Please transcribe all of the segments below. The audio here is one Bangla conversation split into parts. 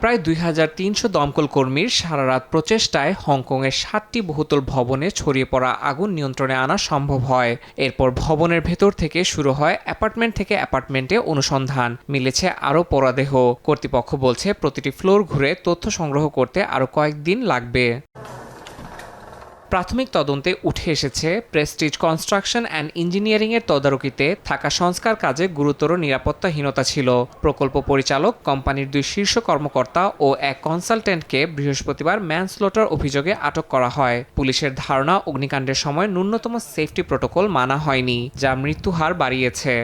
প্রায় দুই হাজার তিনশো দমকল কর্মীর সারারাত প্রচেষ্টায় হংকংয়ের সাতটি বহুতল ভবনে ছড়িয়ে পড়া আগুন নিয়ন্ত্রণে আনা সম্ভব হয়। এরপর ভবনের ভেতর থেকে শুরু হয় অ্যাপার্টমেন্ট থেকে অ্যাপার্টমেন্টে অনুসন্ধান। মিলেছে আরও পরাদেহ। কর্তৃপক্ষ বলছে, প্রতিটি ফ্লোর ঘুরে তথ্য সংগ্রহ করতে আরও কয়েকদিন লাগবে। প্রাথমিক তদন্তে উঠে এসেছে প্রেস্টিজ কনস্ট্রাকশন অ্যান্ড ইঞ্জিনিয়ারিংয়ের তদারকিতে থাকা সংস্কার কাজে গুরুতর নিরাপত্তাহীনতা ছিল। প্রকল্প পরিচালক কোম্পানির দুই শীর্ষ কর্মকর্তা ও এক কনসালটেন্টকে বৃহস্পতিবার ম্যানস্লটার অভিযোগে আটক করা হয়। পুলিশের ধারণা, অগ্নিকাণ্ডের সময় ন্যূনতম সেফটি প্রোটোকল মানা হয়নি, যা মৃত্যুহার বাড়িয়েছে।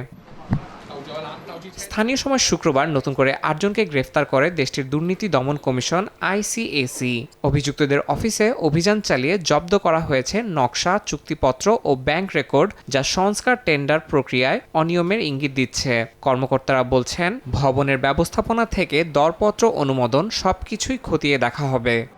স্থানীয় সময় শুক্রবার নতুন করে আটজনকে গ্রেফতার করে দেশটির দুর্নীতি দমন কমিশন আইসিএসি। অভিযুক্তদের অফিসে অভিযান চালিয়ে জব্দ করা হয়েছে নকশা, চুক্তিপত্র ও ব্যাংক রেকর্ড যা সংস্কার টেন্ডার প্রক্রিয়ায় অনিয়মের ইঙ্গিত দিচ্ছে। কর্মকর্তারা বলছেন, ভবনের ব্যবস্থাপনা থেকে দরপত্র অনুমোদন সবকিছুই খতিয়ে দেখা হবে।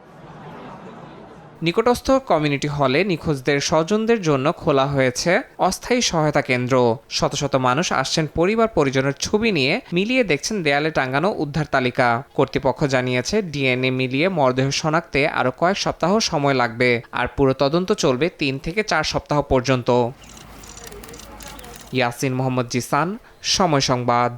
নিকটস্থ কমিউনিটি হলে নিখোঁজদের স্বজনদের জন্য খোলা হয়েছে অস্থায়ী সহায়তা কেন্দ্র। শত শত মানুষ আসছেন পরিবার পরিজনের ছবি নিয়ে, মিলিয়ে দেখছেন দেয়ালে টাঙ্গানো উদ্ধার তালিকা। কর্তৃপক্ষ জানিয়েছে, ডিএনএ মিলিয়ে মরদেহ শনাক্তে আরও কয়েক সপ্তাহ সময় লাগবে, আর পুরো তদন্ত চলবে তিন থেকে চার সপ্তাহ পর্যন্ত। ইয়াসিন মোহাম্মদ জিসান, সময় সংবাদ।